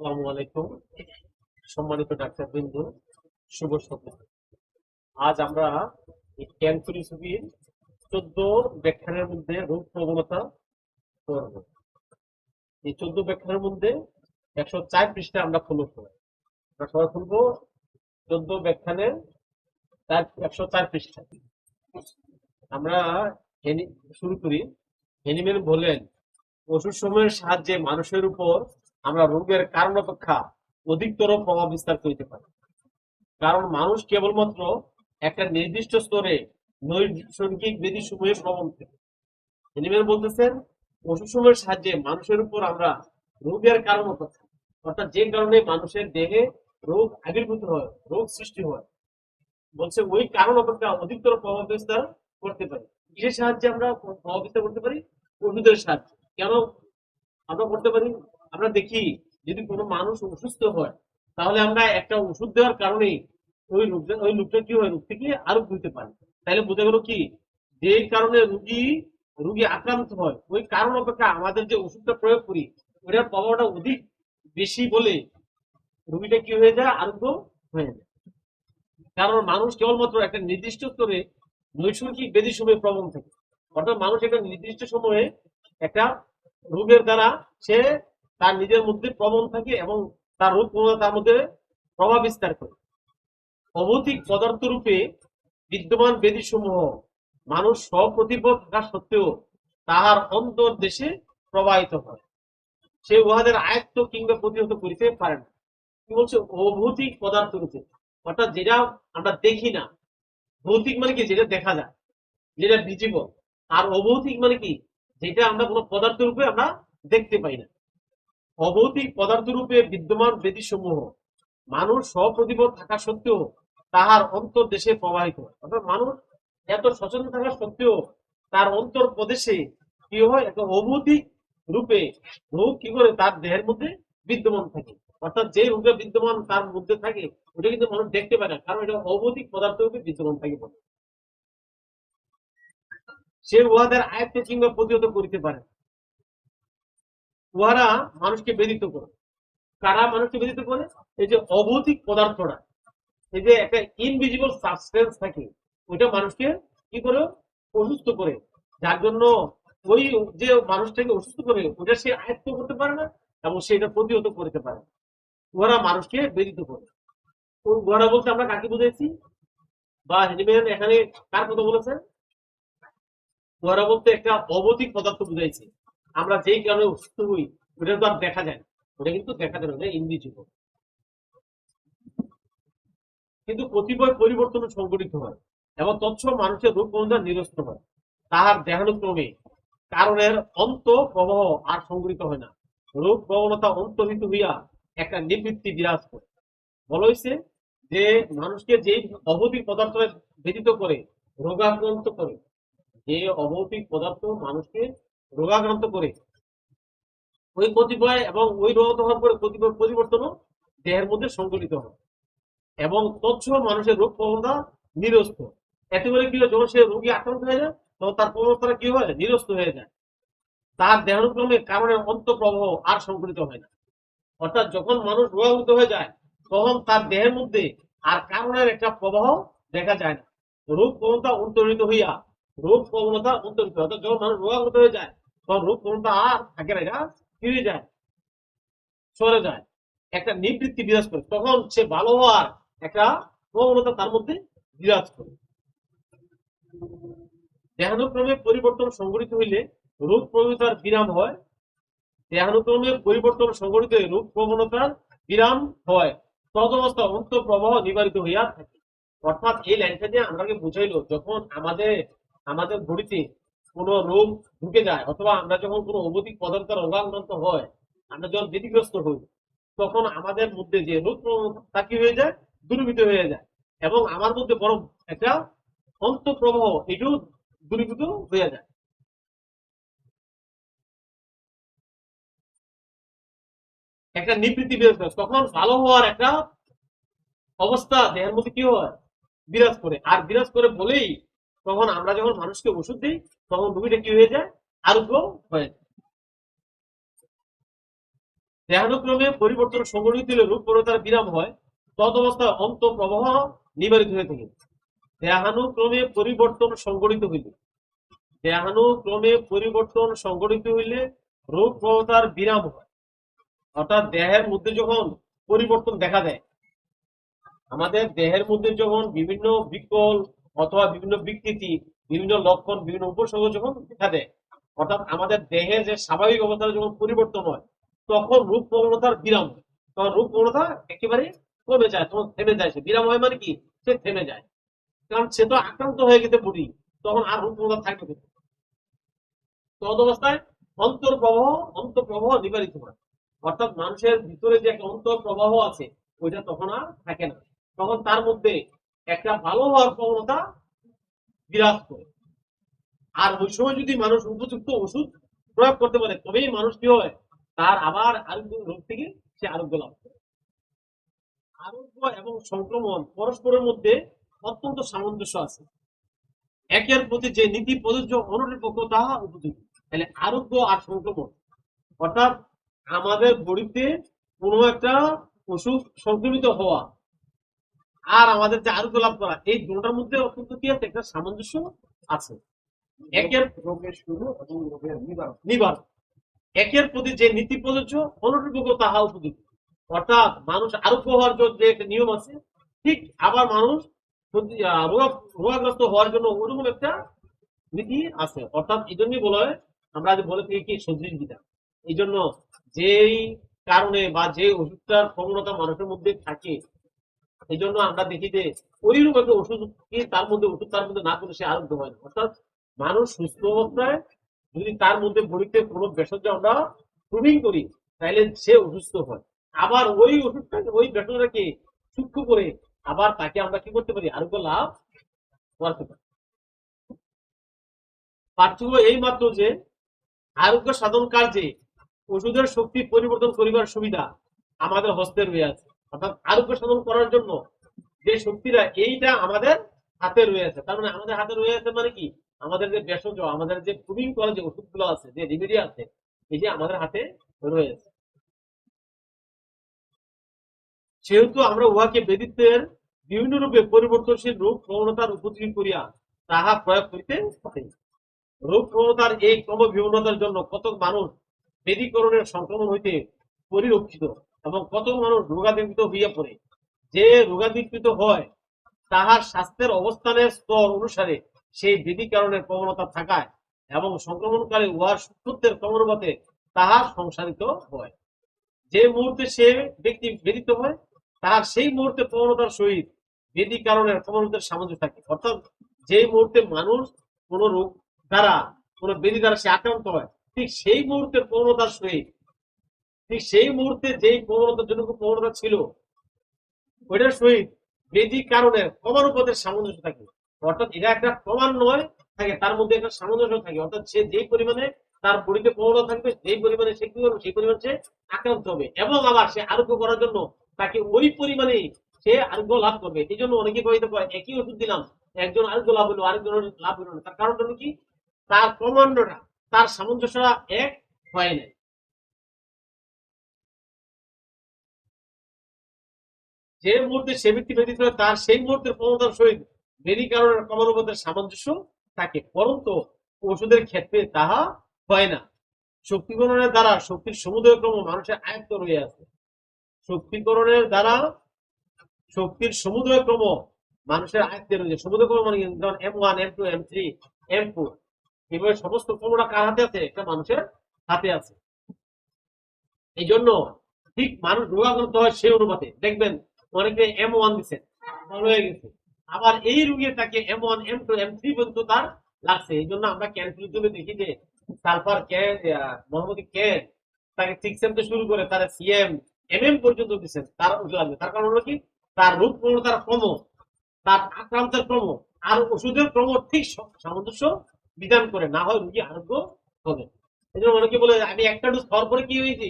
আসসালামু আলাইকুম। সম্মানিত ডাক্তার বিন্দু শুভ সকাল আজ আমরা এই ক্যান্সার ছবির চোদ্দ ব্যাখ্যানের মধ্যে রোগ প্রবণতা করব এই চোদ্দ ব্যাখ্যানের মধ্যে একশো চার পৃষ্ঠা আমরা করব আমরা সবাই খুলবো চোদ্দ ব্যাখ্যানের চার একশো চার পৃষ্ঠা। আমরা শুরু করি। এনিমেল বলেন, ওষুধ সময়ের সাহায্যে মানুষের উপর আমরা রোগের কারণ অপেক্ষা অধিকতর প্রভাব বিস্তার করিতে পারি। কারণ মানুষ কেবলমাত্র একটা নির্দিষ্ট স্তরে নৈসর্গিক বেদি সময়ে প্রবণ থাকে এনিমেল বলতেছেন ওষুধ সময়ের সাহায্যে মানুষের উপর আমরা রোগের কারণ অপেক্ষা, অর্থাৎ যে কারণে মানুষের দেহে রোগ আবির্ভূত হয়, রোগ সৃষ্টি হয়, বলছে ওই কারণ অপেক্ষা অধিকতর প্রভাব বিস্তার করতে পারি। কিসের সাহায্যে আমরা প্রভাব বিস্তার করতে পারি? ওষুধের সাহায্যে। কেন আমরা করতে পারি? আমরা দেখি যদি কোনো মানুষ অসুস্থ হয়, তাহলে আমরা একটা ওষুধ দেওয়ার কারণে ওই রোগটা ওই লোকটা কি হয়, রোগ থেকে আরও হইতে পারে। তাহলে বোঝা গেল কি? যে কারণে রুগী রুগী আক্রান্ত হয়, ওই কারণ অপেক্ষা আমাদের যে ওষুধটা প্রয়োগ করি, ওটার প্রভাবটা অধিক বেশি বলে রুগীটা কি হয়ে যায়? আরোগ্য হয়ে যায়। কারণ মানুষ কেবলমাত্র একটা নির্দিষ্ট স্তরে নৈসর্গিক বেদি সময়ে প্রবণ থাকে। অর্থাৎ মানুষ একটা নির্দিষ্ট সময়ে একটা রোগের দ্বারা সে তার নিজের মধ্যে প্রবণ থাকে এবং তার রূপ তার মধ্যে প্রভাব বিস্তার করে। অভৌতিক পদার্থ রূপে বিদ্যমান বেদি সমূহ মানুষ স্বপ্রতিভ থাকা সত্ত্বেও তাহার অন্তর দেশে প্রবাহিত হয়। সে উহাদের আয়ত্ত কিংবা প্রতিহত করিতে পারে না। কি বলছে? অভৌতিক পদার্থ রূপে অর্থাৎ যেটা আমরা দেখি না, ভৌতিক মানে কি? যেটা দেখা যায়, যেটা ভিজিবল আর অভৌতিক মানে কি? যেটা আমরা কোনো পদার্থ রূপে আমরা দেখতে পাই না। অভৌতিক পদার্থ রূপে বিদ্যমান বেদি সমূহ মানুষ স্বপ্রতিভ থাকা সত্ত্বেও তাহার অন্তর দেশে প্রবাহিত। অর্থাৎ মানুষ এত সচেতন থাকা সত্ত্বেও তার অন্তর প্রদেশে কি হয় একটা অভৌতিক রূপে রোগ কি করে তার দেহের মধ্যে বিদ্যমান থাকে। অর্থাৎ যে রোগটা বিদ্যমান তার মধ্যে থাকে, ওটা কিন্তু মানুষ দেখতে পায় না, কারণ এটা অভৌতিক পদার্থ রূপে বিদ্যমান থাকে সে উহাদের আয়ত্ত কিংবা প্রতিহত করিতে পারে। উহারা মানুষকে বেদিত করে। কারা মানুষকে বেদিত করে? এই যে অভৌতিক পদার্থটা এই যে একটা ইনভিজিবল সাবস্টেন্স থাকে, ওইটা মানুষকে কি করে? অসুস্থ করে। যার জন্য ওই যে মানুষটাকে অসুস্থ করে ওটা সে আয়ত্ত করতে পারে না এবং সেটা প্রতিহত করতে পারে। উহারা মানুষকে বেদিত করে। উহারা বলতে আমরা কাকে বুঝেছি বা হ্যানিম্যান এখানে কার কথা বলেছেন? উহারা বলতে একটা অবৈধিক পদার্থ বুঝাইছে। আমরা যেই কারণে অসুস্থ হই, ওটা তো আর দেখা যায় না। ওটা কিন্তু দেখা যায় না, ওটা ইনভিজিবল কিন্তু কতিপয় পরিবর্তন সংঘটিত হয় এবং তৎস মানুষের রোগ প্রবণতা নিরস্ত হয়। তাহার দেহানুক্রমে কারণের অন্ত প্রবাহ আর সংঘটিত হয় না। রোগ প্রবণতা অন্তর্হিত হইয়া একটা নিবৃত্তি বিরাজ করে। বলা হয়েছে যে, মানুষকে যে অভৌতিক পদার্থ ব্যতীত করে রোগাক্রান্ত করে, যে অভৌতিক পদার্থ মানুষকে রোগাক্রান্ত করে। ওই কতিপয় এবং ওই রোগ হওয়ার পরে কতিপয় পরিবর্তনও দেহের মধ্যে সংঘটিত হয় এবং তৎসহ মানুষের রোগ প্রবণতা নিরস্ত। এতে করে কি হয়, যখন সে রোগী আক্রান্ত হয়ে যায়, তখন তার প্রবণতা কি হয়? নিরস্ত হয়ে যায়। তার দেহানুক্রমে কারণের অন্তঃপ্রবাহ আর সংঘটিত হয় না। অর্থাৎ যখন মানুষ রোগাহত হয়ে যায়, তখন তার দেহের মধ্যে আর কারণের একটা প্রবাহ দেখা যায় না। রোগ প্রবণতা অন্তর্হিত হইয়া রোগ প্রবণতা অন্তর্হিত হয়। অর্থাৎ যখন মানুষ রোগাহত হয়ে যায় রোগ আর থাকে না, এটা ফিরে যায়, সরে যায়। একটা নিবৃত্তি বিরাজ করে, তখন সে ভালো হওয়ার একটা প্রবণতা তার মধ্যে বিরাজ করে। দেহানুক্রমে পরিবর্তন সংঘটিত হইলে রোগ প্রবণতার বিরাম হয়। দেহানুক্রমে পরিবর্তন সংঘটিত রোগ প্রবণতার বিরাম হয়। তদবস্থা অন্ত প্রবাহ নিবারিত হইয়া থাকে। অর্থাৎ এই লাইনটা দিয়ে আমাকে বুঝাইলো, যখন আমাদের আমাদের বডিতে কোনো রোগ ঢুকে যায় অথবা আমরা যখন কোনো অবধিক পদার্থের রোগাক্রান্ত হয়, আমরা যখন ব্যতিগ্রস্ত হই, তখন আমাদের মধ্যে যে রোগ প্রবণতা কি হয়ে যায়? দূরীভূত হয়ে যায় এবং আমার মধ্যে বরং একটা অন্তঃপ্রবাহ এটাও দূরীভূত হয়ে যায়। একটা নিবৃত্তি বিরাজ করে, তখন ভালো হওয়ার একটা অবস্থা দেহের মধ্যে কি হয়? বিরাজ করে। আর বিরাজ করে বলেই তখন আমরা যখন মানুষকে ওষুধ দিই, তখন রুগীটা কি হয়ে যায়? আরোগ্য হয়ে দেহানুক্রমে পরিবর্তন সংগঠিত হলে রূপ পরিবর্তনের বিরাম হয় তদ অবস্থায় অন্ত প্রবাহ নিবারিত হয়ে থাকে। দেহানুক্রমে পরিবর্তন সংগঠিত হইলে, দেহানুক্রমে পরিবর্তন সংগঠিত হইলে রূপ প্রবতার বিরাম হয়। অর্থাৎ দেহের মধ্যে যখন পরিবর্তন দেখা দেয়, আমাদের দেহের মধ্যে যখন বিভিন্ন বিকল অথবা বিভিন্ন বিকৃতি, বিভিন্ন লক্ষণ, বিভিন্ন উপসর্গ যখন দেখা দেয়, অর্থাৎ আমাদের দেহের যে স্বাভাবিক অবস্থার যখন পরিবর্তন হয়, তখন রূপ প্রবণতার বিরাম তখন রূপ প্রবণতা একেবারে কমে যায়, তখন থেমে যায় সে। বিরাম হয় মানে কি? সে থেমে যায়। কারণ সে তো আক্রান্ত হয়ে গেছে বুড়ি, তখন আর রূপ প্রবণতা থাকবে? তদ অবস্থায় অন্তর প্রবাহ অন্তর প্রবাহ নিবারিত হয়। অর্থাৎ মানুষের ভিতরে যে একটা অন্তর প্রবাহ আছে, ওইটা তখন আর থাকে না। তখন তার মধ্যে একটা ভালো হওয়ার প্রবণতা বিরাজ করে। আর ওই সময় যদি মানুষ উপযুক্ত ওষুধ প্রয়োগ করতে পারে, তবেই মানুষ কি হয়? তার আবার আরোগ্য রোগ থেকে সে আরোগ্য লাভ করে। আরোগ্য এবং সংক্রমণ পরস্পরের মধ্যে অত্যন্ত সামঞ্জস্য আছে। একের প্রতি যে নীতি প্রযোজ্য অনুরূপক তাহা উপযোগী। তাহলে আরোগ্য আর সংক্রমণ, অর্থাৎ আমাদের বডিতে কোনো একটা অসুখ সংক্রমিত হওয়া আর আমাদের যে আরোগ্য লাভ করা, এই দুটার মধ্যে অত্যন্ত কি আছে? একটা সামঞ্জস্য আছে। একের রোগের শুরু এবং রোগের নিবারণ। নিবারণ। একের প্রতি যে নীতি প্রযোজ্য অনুরূপক তাহা উপযোগী। অর্থাৎ মানুষ আরোগ্য হওয়ার জন্য যে একটা নিয়ম আছে, ঠিক আবার মানুষ রোগাগ্রস্ত হওয়ার জন্য ওরকম একটা নীতি আছে। অর্থাৎ এই জন্যই বলা হয়, আমরা যে বলে থাকি কি? সদৃশ বিধান। এই জন্য যেই কারণে বা যে ওষুধটার প্রবণতা মানুষের মধ্যে থাকে এই জন্য আমরা দেখি যে ওইরকম একটা ওষুধ কি তার মধ্যে ওষুধ তার মধ্যে না করে সে আরোগ্য হয় না। অর্থাৎ মানুষ সুস্থ অবস্থায় যদি তার মধ্যে বডিতে কোনো ভেষজ আমরা প্রুভিং করি, তাহলে সে অসুস্থ হয়। আবার ওই ওষুধটাকে ওই ভেষজটাকে সূক্ষ্ম করে আবার তাকে আমরা কি করতে পারি? আরোগ্য লাভ করতে পারি। পার্থক্য এই মাত্র যে আরোগ্য সাধন কার্যে ওষুধের শক্তি পরিবর্তন করিবার সুবিধা আমাদের হস্তে রয়ে আছে। অর্থাৎ আরোগ্য সাধন করার জন্য যে শক্তিটা এইটা আমাদের হাতে রয়েছে। তার মানে আমাদের হাতে রয়েছে মানে কি? আমাদের যে ভেষজ আমাদের যে প্রুভিং করা যে ওষুধগুলো আছে, যে রেমেডি আছে, এই যে আমাদের হাতে রয়েছে। সেহেতু আমরা উহাকে বেদিত্বের বিভিন্ন রূপে পরিবর্তনশীল রূপ প্রবণতার উপযোগী করিয়া তাহা প্রয়োগ করিতে পারি। রোগ প্রবণতার এই ক্রম বিভিন্নতার জন্য কত মানুষ বেদীকরণের সংক্রমণ হইতে পরিরক্ষিত এবং কত মানুষ রোগাদীর্ঘিত হইয়া পড়ে। যে রোগাদীর্ঘিত হয়, তাহার স্বাস্থ্যের অবস্থানের স্তর অনুসারে সেই বেদীকরণের প্রবণতা থাকায় এবং সংক্রমণকালে উহার সূক্ষ্মত্বের ক্রমানুপাতে তাহা সংসারিত হয়। যে মুহূর্তে সে ব্যক্তি বেদিত হয়, তাহার সেই মুহূর্তে প্রবণতার সহিত বেদি কারণের প্রবণতার সামঞ্জস্য থাকে। অর্থাৎ যে মুহূর্তে মানুষ কোন রোগ দ্বারা, কোন বেদি দ্বারা সে আক্রান্ত হয়, ঠিক সেই মুহূর্তের প্রবণতার সহিত ঠিক সেই মুহূর্তে যেই প্রবণতার জন্য প্রবণতা ছিল, ওইটার সহিত বেদি কারণের ক্রমানুপাতের সামঞ্জস্য থাকে। অর্থাৎ এটা একটা প্রমাণ নয়, থাকে, তার মধ্যে একটা সামঞ্জস্য থাকে। অর্থাৎ সে যেই পরিমাণে তার বডিতে প্রবণতা থাকবে, যেই পরিমাণে সে কি করবে, সেই পরিমাণে সে আক্রান্ত হবে। এবং আবার সে আরোগ্য করার জন্য তাকে ওই পরিমাণে সে আরোগ্য লাভ করবে। এই জন্য অনেকে কইতে পারে একই ওষুধ দিলাম, একজন আরোগ্য লাভ হলো আরেকজনের লাভ হলো না। তার কারণটা হলো কি? তার প্রমাণটা, তার সামঞ্জস্যটা এক হয় নাই। যে মুহূর্তে সে ব্যক্তি ব্যতীত হয় তার সেই মুহূর্তের প্রবণতার সহিত বেরি কারণের ক্রমানুপাতের সামঞ্জস্য থাকে, পরন্তু ওষুধের ক্ষেত্রে তাহা হয় না। শক্তিকরণের দ্বারা শক্তির সমুদয় ক্রম মানুষের আয়ত্ত রয়ে আছে। শক্তিকরণের দ্বারা শক্তির সমুদয় ক্রম মানুষের আয়ত্তে রয়েছে সমুদয় ক্রম মানে যেমন M one M two M three M four এভাবে সমস্ত ক্রমটা কার হাতে আছে? একটা মানুষের হাতে আছে। এই জন্য ঠিক মানুষ রোগাগ্রস্ত হয় সেই অনুপাতে। দেখবেন আবার এই তাকে M one M two M three পর্যন্ত তার লাগছে। এই জন্য আমরা দেখি যে সালফার তাকে শুরু করে তারা সিএম এম এম পর্যন্ত দিচ্ছেন তার লাগবে তার কারণ হলো কি? তার প্রবণতার ক্রম, তার আক্রান্তের ক্রম, আর ওষুধের ক্রম ঠিক সামঞ্জস্য বিধান করে। না হয় রোগী আরোগ্য হবে। এই জন্য অনেকে বলে, আমি একটা ডোজ খাওয়ার পরে কি হয়েছি?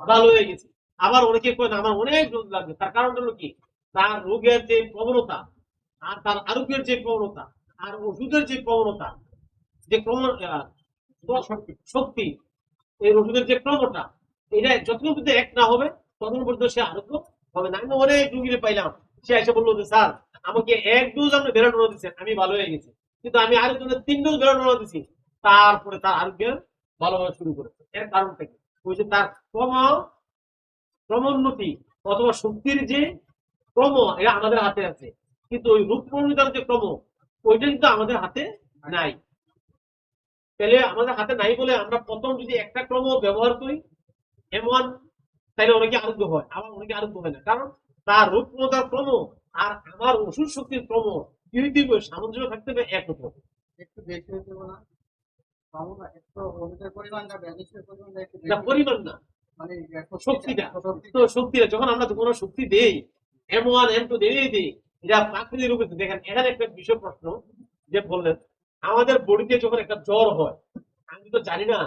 ভালো হয়ে গেছি। আবার অনেকে কয় আমার অনেক ডোজ লাগবে। তার কারণ হলো কি? তার রোগের যে প্রবণতা, আর তার আরোগ্যের যে প্রবণতা, আর ওষুধের যে প্রবণতা, যে শক্তি এই ওষুধের যে ক্রমটা, এটা যতক্ষণ পর্যন্ত এক না হবে, ততক্ষণ পর্যন্ত সে আরোগ্য হবে না। আমি অনেক রুগীরে পাইলাম, সে এসে বলল যে, স্যার, আমাকে এক ডোজ আপনি বেরোনো দিচ্ছেন, আমি ভালো হয়ে গেছি। কিন্তু আমি আরেকজনের তিন ডোজ বেরোনো দিচ্ছি তারপরে তার আরোগ্য ভালোভাবে শুরু করেছে। এর কারণটা কি? তার ক্রম ক্রমোন্নতি অথবা শক্তির যে ক্রম এটা আমাদের হাতে আছে। কিন্তু ওই রূপ প্রণোদিতার যে ক্রম ওইটা কিন্তু আমাদের হাতে নাই। তাহলে আমাদের হাতে নাই বলে আমরা প্রথম যদি একটা ক্রম ব্যবহার করি এমন তাহলে অনেকে আরোগ্য হয়। আবার অনেকে আরোগ্য হয় না। কারণ তার রূপ প্রণোদার ক্রম আর আমার ওষুধ শক্তির ক্রম দুই সামঞ্জস্য থাকতে হবে এক রকম একটু বেশি হতে না। পরিমাণ না। শক্তিটা। শক্তিটা তো শক্তিটা যখন আমরা কোনো শক্তি দেই এম ওয়ান এম টু দিই এটা প্রাকৃতিক রূপে দেখেন এখানে একটা বিষয় প্রশ্ন যে বললেন আমাদের বডিতে যখন একটা জ্বর হয় আমি তো জানি না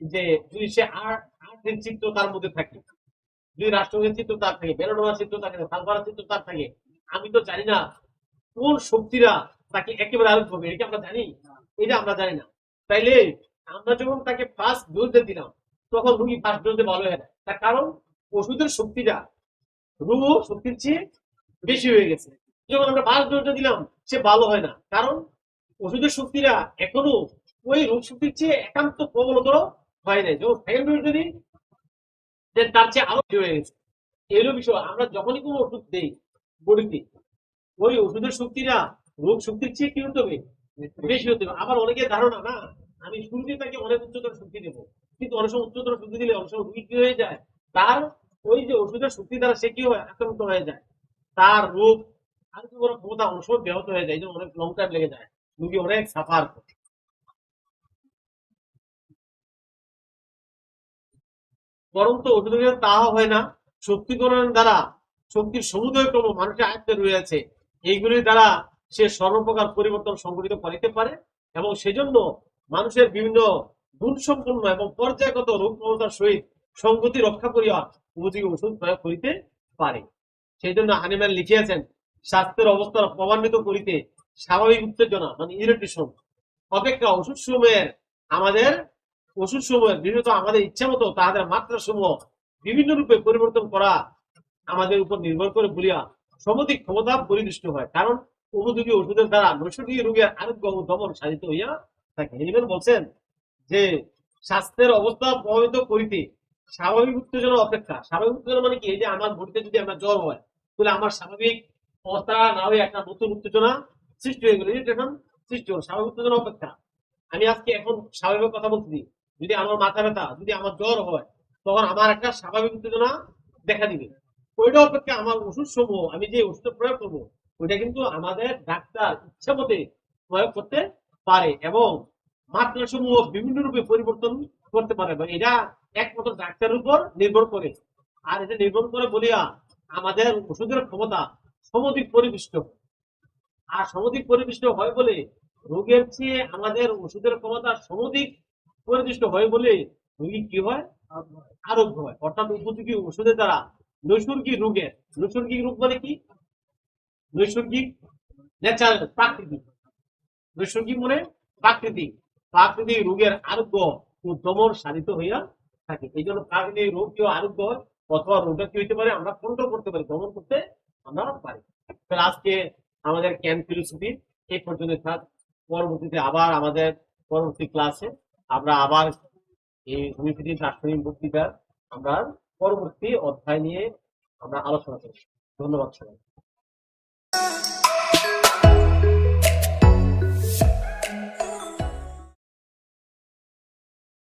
যে যদি সে আট দিন চিত্র তার মধ্যে থাকে যদি রাষ্ট্রপতির চিত্র তার থাকে বেরোনোয়া চিত্র থাকে সালফার চিত্র তার থাকে আমি তো জানি না কোন শক্তিরা তাকে একেবারে আরোগ্য হবে এটা কি আমরা জানি? এটা আমরা জানি না। তাইলে আমরা যখন তাকে ফার্স্ট ডোজ দিলাম তখন রুগী ফার্স্ট ডোজে ভালো হয় না। তার কারণ ওষুধের শক্তিটা, রোগ শক্তির চেয়ে বেশি হয়ে গেছে। যখন আমরা ফার্স্ট ডোজটা দিলাম, সে ভালো হয় না। কারণ ওষুধের শক্তিটা এখনও ওই রোগ শক্তির চেয়ে একান্ত প্রবলতর হয় নাই। যখন সেকেন্ড ডোজ যদি তার চেয়ে আরও হয়ে গেছে। এরও বিষয়, আমরা যখনই কোনো ওষুধ দেই বডিতে, ওই ওষুধের শক্তিটা, রোগ শক্তির চেয়ে কি হতে হবে? বেশি হতে হবে। আবার অনেকের ধারণা, না, আমি শুরুতে তাকে অনেক উচ্চতর শক্তি দেবো। কিন্তু অনেক সময় উচ্চতর শক্তি দিলে অনেক সময় রুগী কি হয়ে যায়? তার ওই যে ওষুধের শক্তি দ্বারা সে কি হয়? আক্রান্ত হয়ে যায়। তার রোগ আর কি বড় ক্ষমতা অনেক সময় ব্যাহত হয়ে যায়। অনেক লং টাইম লেগে যায়। রুগী অনেক সাফার করে। বরং তো ওষুধের তাহা হয় না। শক্তিকরণের দ্বারা, শক্তির সমুদয় ক্রম মানুষের আয়ত্তে রয়েছে। এইগুলির দ্বারা সে সর্বপ্রকার পরিবর্তন সংঘটিত করিতে পারে এবং সেজন্য মানুষের বিভিন্ন গুণ সম্পন্ন এবং পর্যায়গত রোগ ক্ষমতার সহিত সংগতি রক্ষা করিয়া উপযোগী ওষুধ প্রয়োগ করিতে পারে। সেই জন্য হানিম্যান লিখিয়াছেন, স্বাস্থ্যের অবস্থা প্রমাণিত করিতে স্বাভাবিক উত্তেজনা মানে ইরিটেশন অপেক্ষা ওষুধ সমূহের আমাদের, ওষুধ সমূহের বিভিন্ন আমাদের ইচ্ছা মতো তাহাদের মাত্রা সমূহ বিভিন্ন রূপে পরিবর্তন করা আমাদের উপর নির্ভর করে বলিয়া সমধিক ক্ষমতা পরিদৃষ্ট হয়। কারণ উপযোগী ওষুধের দ্বারা নৈসর্গিক রোগের আরোগ্য ও দমন সাধিত হইয়া থাকে। বলছেন যে স্বাস্থ্যের অবস্থা প্রভাবিত করিতে স্বাভাবিক উত্তেজনা অপেক্ষা। স্বাভাবিক উত্তেজনা মানে কি? এই যে আমার বডিতে যদি আমার জ্বর হয়, তাহলে আমার স্বাভাবিক অবস্থা না হয়ে একটা নতুন উত্তেজনা সৃষ্টি হয়ে গেল। ইরিটেশন সৃষ্টি হলো, স্বাভাবিক উত্তেজনা অপেক্ষা। আমি আজকে এখন স্বাভাবিক কথা বলতেছি যদি আমার মাথা ব্যথা, যদি আমার জ্বর হয়, তখন আমার একটা স্বাভাবিক উত্তেজনা দেখা দিবে। ওইটা অপেক্ষা আমার ওষুধ সমূহ, আমি যে ওষুধ প্রয়োগ করব, ওইটা কিন্তু আমাদের ডাক্তার ইচ্ছা মতে প্রয়োগ করতে পারে। এবং মাত্রা সমূহ বিভিন্ন রূপে পরিবর্তন করতে পারে বা এটা একমাত্র ডাক্তারের উপর নির্ভর করে। আর এটা নির্ভর করে বলিয়া আমাদের ওষুধের ক্ষমতা সমধিক পরিবিষ্ট। আর সমধিক পরিবিষ্ট হয় বলে রোগের চেয়ে আমাদের ওষুধের ক্ষমতা সমধিক পরিদৃষ্ট হয় বলে রোগী কি হয়? আরোগ্য হয়। অর্থাৎ উপযোগী ওষুধের দ্বারা নৈসর্গিক রোগের নৈসর্গিক রোগ মানে কি? নৈসর্গিক ন্যাচারাল প্রাকৃতিক। নৈসর্গিক মানে প্রাকৃতিক। প্রাকৃতিক রোগের আরোগ্য ও দমন সাধিত হইয়া থাকে। এই জন্য প্রাকৃতিক রোগ কেউ আরোগ্য হয়, অথবা রোগটা কি হইতে পারে, আমরা কন্ট্রোল করতে পারি, দমন করতে আমরা পারি। তাহলে আজকে আমাদের ক্যান ফিলোসফি এই পর্যন্ত থাক পরবর্তীতে আবার আমাদের পরবর্তী ক্লাসে আমরা আবার এই হোমিওপ্যাথি দার্শনিক বক্তৃতার আমরা পরবর্তী অধ্যায় নিয়ে আমরা আলোচনা করব ধন্যবাদ সবাই